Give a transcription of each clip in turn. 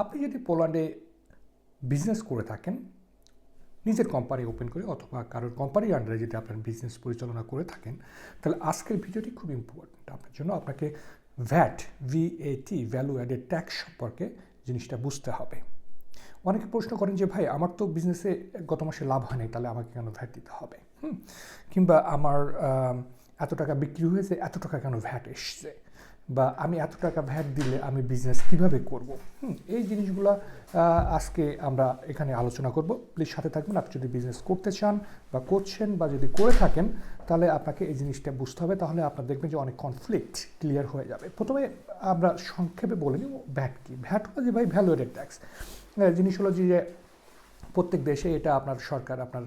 আপনি যদি পোল্যান্ডে বিজনেস করে থাকেন, নিজের কোম্পানি ওপেন করে অথবা কারোর কোম্পানির আন্ডারে যদি আপনার বিজনেস পরিচালনা করে থাকেন, তাহলে আজকের ভিডিওটি খুব ইম্পর্ট্যান্ট আপনার জন্য আপনাকে VAT VAT value added tax সম্পর্কে জিনিসটা বুঝতে হবে। অনেকে প্রশ্ন করেন যে, ভাই, আমার তো বিজনেসে গত মাসে লাভ হয়নি তাহলে আমাকে কেন ভ্যাট দিতে হবে? কিংবা আমার এত টাকা বিক্রি হয়েছে, এত টাকা কেন ভ্যাট এসছে? বা আমি এত টাকা ভ্যাট দিলে আমি বিজনেস কীভাবে করব? হুম, এই জিনিসগুলো আজকে আমরা এখানে আলোচনা করব। প্লিজ সাথে থাকবেন। আপনি যদি বিজনেস করতে চান বা করছেন বা যদি করে থাকেন, তাহলে আপনাকে এই জিনিসটা বুঝতে হবে। তাহলে আপনার দেখবেন যে অনেক কনফ্লিক্ট ক্লিয়ার হয়ে যাবে। প্রথমে আমরা সংক্ষেপে বলে নিই ভ্যাট কি? ভ্যাট হলো যে ভাই ভ্যালুয়েটেড ট্যাক্স জিনিস হলো যে প্রত্যেক দেশে এটা আপনার সরকার আপনার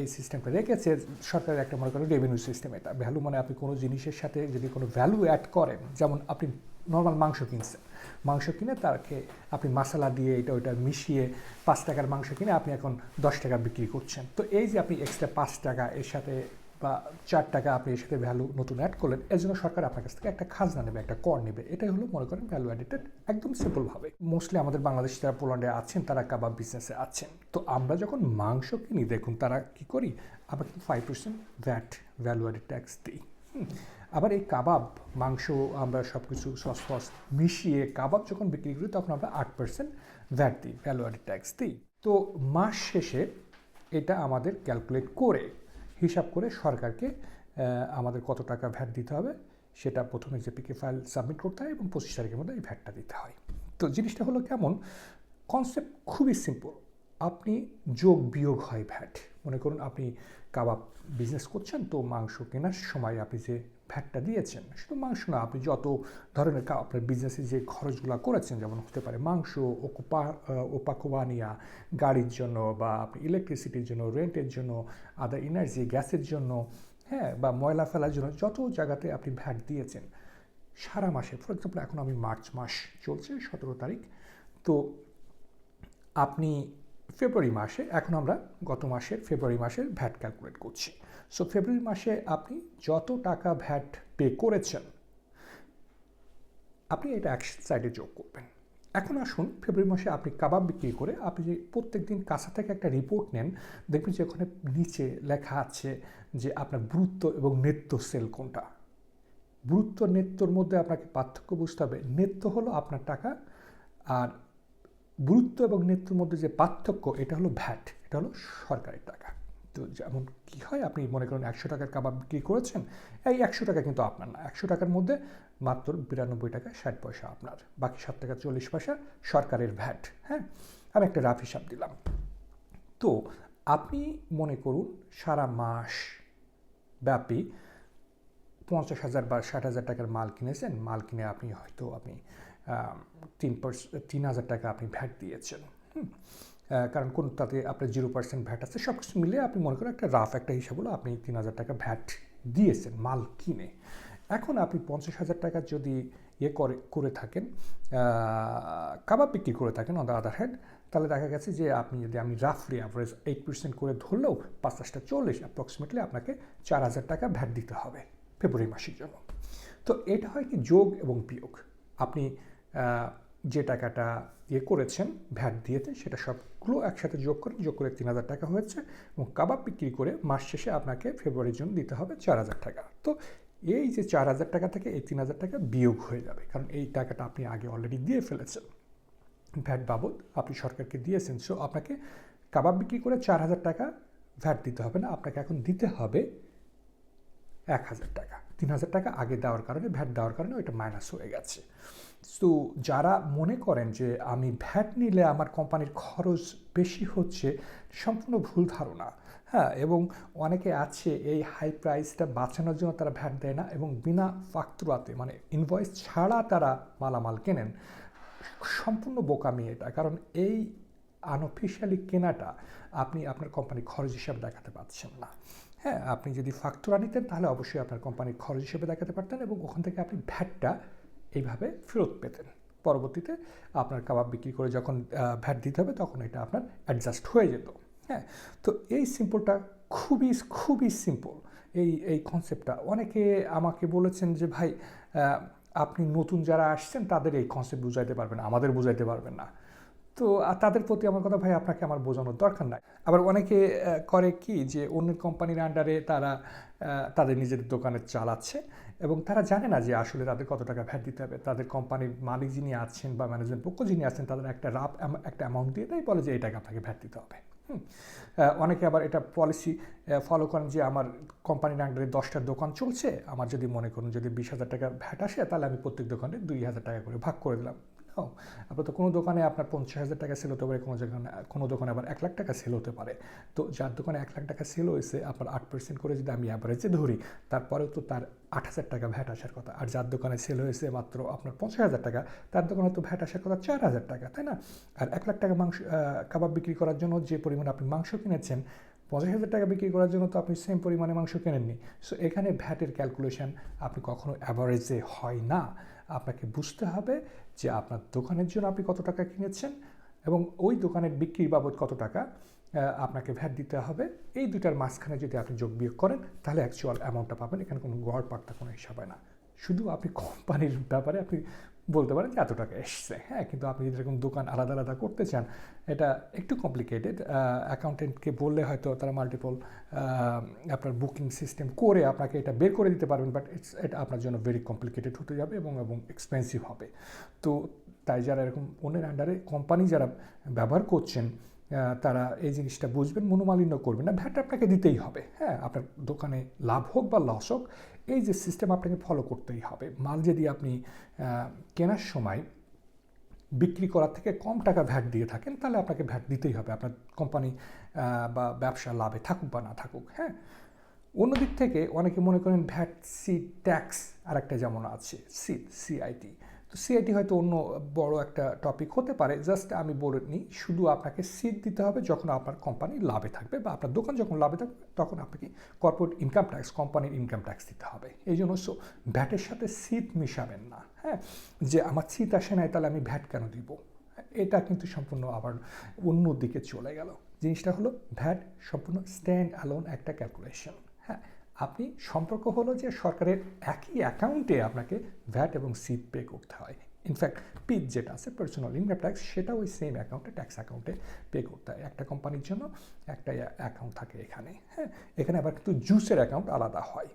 এই সিস্টেমটা রেখেছে। সরকারের একটা মনে করেন রেভিনিউ সিস্টেম এটা। ভ্যালু মানে আপনি কোনো জিনিসের সাথে যদি কোনো ভ্যালু অ্যাড করেন, যেমন আপনি নর্মাল মাংস কিনছেন। মাংস কিনে তাকে আপনি মশলা দিয়ে এটা ওইটা মিশিয়ে পাঁচ টাকার মাংস কিনে আপনি এখন দশ টাকা বিক্রি করছেন। তো এই যে আপনি এক্সট্রা পাঁচ টাকা এর সাথে বা চার টাকা আপনি সাথে ভ্যালু নতুন অ্যাড করলেন, এর জন্য সরকার আপনার কাছ থেকে একটা খাজনা নেবে, একটা কর নেবে। এটাই হলো মনে করেন ভ্যালু অ্যাডিটেড একদম সিম্পলভাবে মোস্টলি আমাদের বাংলাদেশ যারা পোল্যান্ডে আছেন, তারা কাবাব বিজনেসে আছেন। তো আমরা যখন মাংস কিনি, দেখুন তারা কি করি? আমরা কিন্তু five percent VAT value added tax দিই। আবার এই কাবাব, মাংস আমরা সব কিছু সস ফস মিশিয়ে কাবাব যখন বিক্রি করি, তখন আমরা আট পার্সেন্ট ভ্যাট দিই ভ্যালু অ্যাডেড ট্যাক্স দিই। তো মাস শেষে এটা আমাদের ক্যালকুলেট করে হিসাব করে সরকারকে আমাদের কত টাকা ভ্যাট দিতে হবে সেটা প্রথমে যে পিকে ফাইল সাবমিট করতে হয় এবং পঁচিশ তারিখের মধ্যে এই ভ্যাটটা দিতে হয়। তো জিনিসটা হলো কেমন কনসেপ্ট খুবই সিম্পল আপনি যোগ বিয়োগ হয় ভ্যাট। মনে করুন আপনি কাবাব বিজনেস করছেন, তো মাংস কেনার সময় আপনি যে ভ্যাটটা দিয়েছেন। শুধু মাংস না, আপনি যত ধরনের আপনার বিজনেসে যে খরচগুলো করেছেন, যেমন হতে পারে মাংস, ওকোপা ওপাকোবানিয়া, গাড়ির জন্য বা আপনি ইলেকট্রিসিটির জন্য রেন্টের জন্য আদার এনার্জি গ্যাসের জন্য হ্যাঁ বা ময়লা ফেলার জন্য, যত জায়গাতে আপনি ভ্যাট দিয়েছেন, সারা মাসে ফর এক্সাম্পল এখন আমি মার্চ মাস চলছে, সতেরো তারিখ, তো আপনি ফেব্রুয়ারি মাসে, এখন আমরা গত মাসের ফেব্রুয়ারি মাসের ভ্যাট ক্যালকুলেট করছি। সো ফেব্রুয়ারি মাসে আপনি যত টাকা ভ্যাট পে করেছেন, আপনি এটা এক সাইডে যোগ করবেন। এখন আসুন, ফেব্রুয়ারি মাসে আপনি কাবাব বিক্রি করে আপনি যে প্রত্যেক দিন কাছা থেকে একটা রিপোর্ট নেন, দেখবেন যে ওখানে নিচে লেখা আছে যে আপনার গুরুত্ব এবং নেত্য সেল কোনটা। গুরুত্ব নেত্যর মধ্যে আপনাকে পার্থক্য বুঝতে হবে। নেত্য হলো আপনার টাকা, আর গুরুত্ব এবং নেত্রের মধ্যে যে পার্থক্য, এটা হলো ভ্যাট, এটা হলো সরকারের টাকা। তো যেমন কী হয়, আপনি মনে করেন একশো টাকার কাবাব বিক্রি করেছেন, এই একশো টাকা কিন্তু আপনার না। একশো টাকার মধ্যে মাত্র বিরানব্বই টাকা, ষাট পয়সা আপনার। বাকি সাত টাকা, চল্লিশ পয়সা সরকারের ভ্যাট হ্যাঁ? আমি একটা রাফ হিসাব দিলাম। তো আপনি মনে করুন, সারা মাস ব্যাপী পঞ্চাশ হাজার বা ষাট হাজার টাকার মাল কিনেছেন। মাল কিনে আপনি হয়তো আপনি তিন তিন হাজার টাকা আপনি ভ্যাট দিয়েছেন। কারণ কোন তাতে আপনার জিরো পার্সেন্ট ভ্যাট আছে সব কিছু মিলে আপনি মনে করেন একটা রাফ একটা হিসাব হলো আপনি তিন হাজার টাকা ভ্যাট দিয়েছেন, মাল কিনে। এখন আপনি পঞ্চাশ হাজার টাকা যদি ইয়ে করে করে থাকেন কাবাব বিক্রি করে থাকেন অন দ্য আদার হ্যান্ড তাহলে দেখা গেছে যে আপনি যদি আমি রাফলি অ্যাভারেজ এইট পার্সেন্ট করে ধরলেও পাঁচটা চল্লিশ অ্যাপ্রক্সিমেটলি আপনাকে চার হাজার টাকা ভ্যাট দিতে হবে ফেব্রুয়ারি মাসের জন্য। তো এটা হয় কি যোগ এবং বিয়োগ। আপনি যে টাকাটা ইয়ে করেছেন, ভ্যাট দিয়েছেন, সেটা সবগুলো একসাথে যোগ করেন যোগ করে তিন হাজার টাকা হয়েছে এবং কাবাব বিক্রি করে মাস শেষে আপনাকে ফেব্রুয়ারির জন্য দিতে হবে চার হাজার টাকা। তো এই যে চার হাজার টাকা থেকে এই তিন হাজার টাকা বিয়োগ হয়ে যাবে, কারণ এই টাকাটা আপনি আগে অলরেডি দিয়ে ফেলেছেন। ভ্যাট বাবদ আপনি সরকারকে দিয়েছেন সো আপনাকে কাবাব বিক্রি করে চার হাজার টাকা ভ্যাট দিতে হবে না, আপনাকে এখন দিতে হবে এক হাজার টাকা। তিন হাজার টাকা আগে দেওয়ার কারণে, ভ্যাট দেওয়ার কারণে ওইটা মাইনাস হয়ে গেছে। তো যারা মনে করেন যে আমি ভ্যাট নিলে আমার কোম্পানির খরচ বেশি হচ্ছে, সম্পূর্ণ ভুল ধারণা। হ্যাঁ এবং অনেকে আছে এই হাই প্রাইসটা বাঁচানোর জন্য তারা ভ্যাট দেয় না এবং বিনা ফাক্তুরাতে মানে ইনভয়েস ছাড়া তারা মালামাল কেনেন। সম্পূর্ণ বোকামি এটা, কারণ এই আনঅফিসিয়ালি কেনাটা আপনি আপনার কোম্পানির খরচ হিসাবে দেখাতে পারছেন না। হ্যাঁ আপনি যদি ফাক্তুরা নিতেন, তাহলে অবশ্যই আপনার কোম্পানির খরচ হিসেবে দেখাতে পারতেন এবং ওখান থেকে আপনি ভ্যাটটা এইভাবে ফেরত পেতেন। পরবর্তীতে আপনার কাবাব বিক্রি করে যখন ভ্যাট দিতে হবে, তখন এটা আপনার অ্যাডজাস্ট হয়ে যেত। হ্যাঁ তো এই সিম্পলটা খুবই খুবই সিম্পল এই এই কনসেপ্টটা অনেকে আমাকে বলেছেন যে, ভাই আপনি নতুন যারা আসছেন, তাদের এই কনসেপ্ট বুঝাইতে পারবেন আমাদের বুঝাইতে পারবেন না। তো তাদের প্রতি আমার কথা, ভাই, আপনাকে আমার বোঝানোর দরকার নাই। আবার অনেকে করে কি যে, অন্যের কোম্পানির আন্ডারে তারা তাদের নিজের দোকানে চালাচ্ছে এবং তারা জানে না যে, আসলে তাদের কত টাকা ভ্যাট দিতে হবে। তাদের কোম্পানির মালিক যিনি আছেন বা ম্যানেজমেন্ট পক্ষ যিনি আছেন, তাদের একটা রাফ একটা অ্যামাউন্ট দিয়ে দেয় বলে যে, এই টাকা আপনাকে ভ্যাট দিতে হবে। অনেকে আবার এটা পলিসি ফলো করেন যে, আমার কোম্পানির আন্ডারে দশটা দোকান চলছে। আমার যদি মনে করুন যদি বিশ হাজার টাকা ভ্যাট আসে, তাহলে আমি প্রত্যেক দোকানে দুই হাজার টাকা করে ভাগ করে দিলাম। আপনার তো কোনো দোকানে আপনার পঞ্চাশ হাজার টাকা সেল হতে পারে, কোনো দোকানে কোনো দোকানে আবার এক লাখ টাকা সেল হতে পারে। তো যার দোকানে এক লাখ টাকা সেল হয়েছে আপনার আট পার্সেন্ট করে যদি আমি অ্যাভারেজে ধরি, তারপরেও তো তার আট হাজার টাকা ভ্যাট আসার কথা। আর যার দোকানে সেল হয়েছে মাত্র আপনার পঞ্চাশ হাজার টাকা, তার দোকানে তো ভ্যাট আসার কথা চার হাজার টাকা, তাই না? আর এক লাখ টাকা মাংস কাবাব বিক্রি করার জন্য যে পরিমাণ আপনি মাংস কিনেছেন, পঞ্চাশ হাজার টাকা বিক্রি করার জন্য তো আপনি সেম পরিমাণে মাংস কেনেননি। সো এখানে ভ্যাটের ক্যালকুলেশন আপনি কখনো অ্যাভারেজে হয় না। আপনাকে বুঝতে হবে যে আপনার দোকানের জন্য আপনি কত টাকা কিনেছেন এবং ওই দোকানের বিক্রির বাবদ কত টাকা আপনাকে ভ্যাট দিতে হবে। এই দুটার মাঝখানে যদি আপনি যোগ বিয়োগ করেন, তাহলে অ্যাকচুয়াল অ্যামাউন্টটা পাবেন। এখানে কোনো গড় পার্থক্য কোনো হিসাব না। শুধু আপনি কোম্পানির ব্যাপারে আপনি বলতে পারেন যে এত টাকা এসছে। হ্যাঁ কিন্তু আপনি যদি এরকম দোকান আলাদা আলাদা করতে চান, এটা একটু কমপ্লিকেটেড অ্যাকাউন্টেন্টকে বললে হয়তো তারা মাল্টিপল আপনার বুকিং সিস্টেম করে আপনাকে এটা বের করে দিতে পারবেন বাট ইটস এটা আপনার জন্য ভেরি কমপ্লিকেটেড হতে যাবে এবং এবং এক্সপেন্সিভ হবে। তো তাই যারা এরকম অন্যের আন্ডারে কোম্পানি যারা ব্যবহার করছেন তারা এই জিনিসটা বুঝবেন, মনোমালিন্য করবেন না। ভ্যাট আপনাকে দিতেই হবে। হ্যাঁ আপনার দোকানে লাভ হোক বা লস হোক, এই যে সিস্টেম আপনাকে ফলো করতেই হবে। মাল যদি আপনি কেনার সময় বিক্রি করার থেকে কম টাকা ভ্যাট দিয়ে থাকেন, তাহলে আপনাকে ভ্যাট দিতেই হবে। আপনার কোম্পানি বা ব্যবসা লাভে থাকুক বা না থাকুক হ্যাঁ। অন্যদিক থেকে অনেকে মনে করেন ভ্যাট সি ট্যাক্স আর একটা যেমন আছে সি সিআইটি তো সিআইটি হয়তো অন্য বড় একটা টপিক হতে পারে। জাস্ট আমি বলে নিই, শুধু আপনাকে সিট দিতে হবে যখন আপনার কোম্পানি লাভে থাকবে বা আপনার দোকান যখন লাভে থাকবে, তখন আপনাকে কর্পোরেট ইনকাম ট্যাক্স কোম্পানির ইনকাম ট্যাক্স দিতে হবে। এই জন্য সো ভ্যাটের সাথে সিট মিশাবেন না। হ্যাঁ? যে আমার সিট আসে নাই, তাহলে আমি ভ্যাট কেন দিব? এটা কিন্তু সম্পূর্ণ আবার অন্য দিকে চলে গেল। জিনিসটা হলো ভ্যাট সম্পূর্ণ স্ট্যান্ড অ্যালোন একটা ক্যালকুলেশন হ্যাঁ? আপনি সম্পর্ক হলো যে সরকারের একই অ্যাকাউন্টে আপনাকে ভ্যাট এবং সিট পে করতে হয়। ইনফ্যাক্ট পিট যেটা আছে পার্সোনাল ইনকাম ট্যাক্স সেটা ওই সেম অ্যাকাউন্টে ট্যাক্স অ্যাকাউন্টে পে করতে হয়। একটা কোম্পানির জন্য একটা অ্যাকাউন্ট থাকে এখানে হ্যাঁ? এখানে আবার কিন্তু জুসের অ্যাকাউন্ট আলাদা হয়।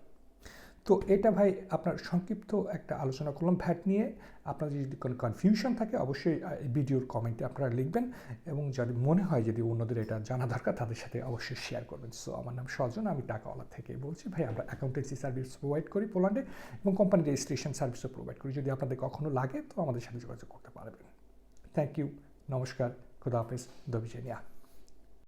তো এটা ভাই আপনার সংক্ষিপ্ত একটা আলোচনা করলাম ভ্যাট নিয়ে। আপনার যদি কোনো কনফিউশন থাকে, অবশ্যই ভিডিওর কমেন্টে আপনারা লিখবেন এবং যদি মনে হয় যদি অন্যদের এটা জানা দরকার, তাদের সাথে অবশ্যই শেয়ার করবেন। সো আমার নাম সজন আমি টাকাওয়ালা থেকে বলছি। ভাই, আমরা অ্যাকাউন্টেন্সি সার্ভিস প্রোভাইড করি পোল্যান্ডে এবং কোম্পানি রেজিস্ট্রেশন সার্ভিসও প্রোভাইড করি। যদি আপনাদের কখনো লাগে, তো আমাদের সাথে যোগাযোগ করতে পারবেন। থ্যাংক ইউ নমস্কার, খুদা হাফেজ দবিজেনিয়া